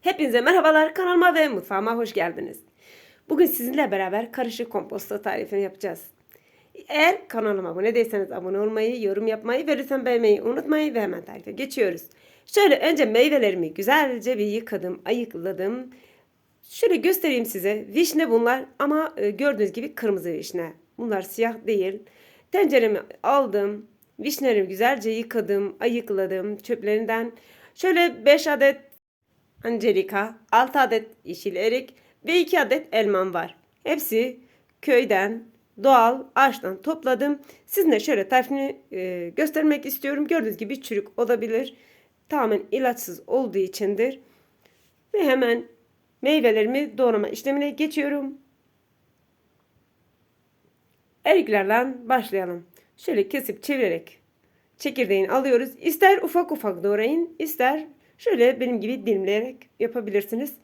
Hepinize merhabalar kanalıma ve mutfağıma hoş geldiniz. Bugün sizinle beraber karışık komposto tarifini yapacağız. Eğer kanalıma abone değilseniz abone olmayı, yorum yapmayı ve lütfen beğenmeyi unutmayın ve hemen tarife geçiyoruz. Şöyle önce meyvelerimi güzelce bir yıkadım, ayıkladım. Şöyle göstereyim size. Vişne bunlar ama e, gördüğünüz gibi kırmızı vişne. Bunlar siyah değil. Tenceremi aldım. Vişnelerimi güzelce yıkadım, ayıkladım çöplerinden. Şöyle 5 adet Angelika, 6 adet yeşil erik ve 2 adet elmam var. Hepsi köyden, doğal ağaçtan topladım. Sizinle şöyle tarifini e, göstermek istiyorum. Gördüğünüz gibi çürük olabilir. Tamamen ilaçsız olduğu içindir. Ve hemen meyvelerimi doğrama işlemine geçiyorum. Eriklerden başlayalım. Şöyle kesip çevirerek çekirdeğini alıyoruz. İster ufak ufak doğrayın, ister şöyle benim gibi dilimleyerek yapabilirsiniz.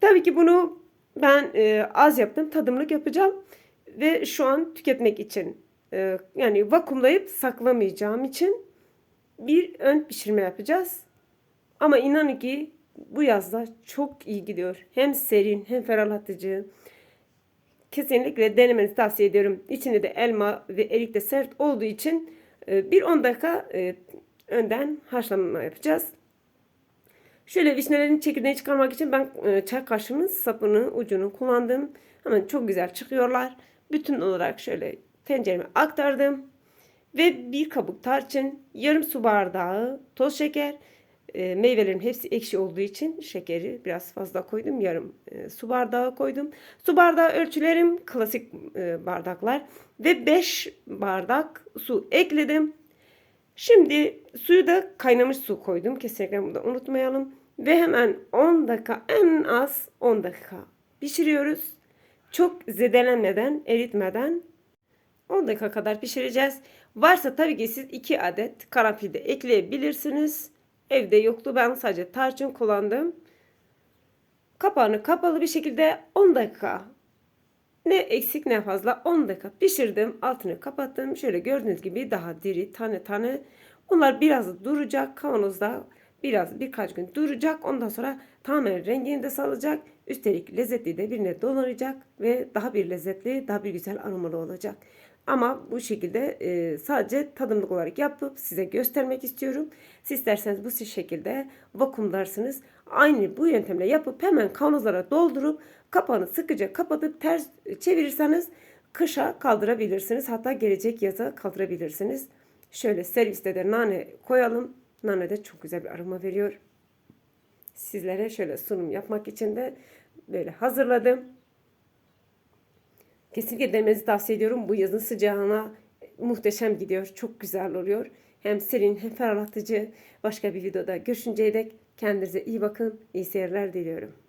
Tabii ki bunu ben e, az yaptım, tadımlık yapacağım ve şu an tüketmek için e, yani vakumlayıp saklamayacağım için bir ön pişirme yapacağız. Ama inanın ki bu yazda çok iyi gidiyor. Hem serin hem ferahlatıcı. Kesinlikle denemenizi tavsiye ediyorum. İçinde de elma ve erik de sert olduğu için e, bir 10 dakika e, önden haşlama yapacağız. Şöyle vişnelerin çekirdeğini çıkarmak için ben e, çay kaşığının sapını, ucunu kullandım. Hemen çok güzel çıkıyorlar. Bütün olarak şöyle tencereme aktardım. Ve bir kabuk tarçın, yarım su bardağı toz şeker. E, meyvelerin hepsi ekşi olduğu için şekeri biraz fazla koydum. Yarım e, su bardağı koydum. Su bardağı ölçülerim klasik e, bardaklar. Ve 5 bardak su ekledim. Şimdi suyu da kaynamış su koydum. Kesinlikle bunu da unutmayalım. Ve hemen 10 dakika en az 10 dakika pişiriyoruz. Çok zedelenmeden, eritmeden 10 dakika kadar pişireceğiz. Varsa tabii ki siz 2 adet karanfil de ekleyebilirsiniz. Evde yoktu. Ben sadece tarçın kullandım. Kapağını kapalı bir şekilde 10 dakika ne eksik ne fazla 10 dakika pişirdim. Altını kapattım. Şöyle gördüğünüz gibi daha diri tane tane. Onlar biraz duracak kavanozda. Biraz birkaç gün duracak. Ondan sonra tamamen rengini de salacak. Üstelik lezzetli de birine dolanacak ve daha bir lezzetli, daha bir güzel aromalı olacak. Ama bu şekilde e, sadece tadımlık olarak yapıp size göstermek istiyorum. Siz isterseniz bu şekilde vakumlarsınız. Aynı bu yöntemle yapıp hemen kavanozlara doldurup kapağını sıkıca kapatıp ters çevirirseniz kışa kaldırabilirsiniz. Hatta gelecek yaza kaldırabilirsiniz. Şöyle serviste de nane koyalım. Nane de çok güzel bir aroma veriyor. Sizlere şöyle sunum yapmak için de böyle hazırladım. Kesinlikle demenizi tavsiye ediyorum. Bu yazın sıcağına muhteşem gidiyor. Çok güzel oluyor. Hem serin hem ferahlatıcı. Başka bir videoda görüşünceye dek kendinize iyi bakın. İyi seyirler diliyorum.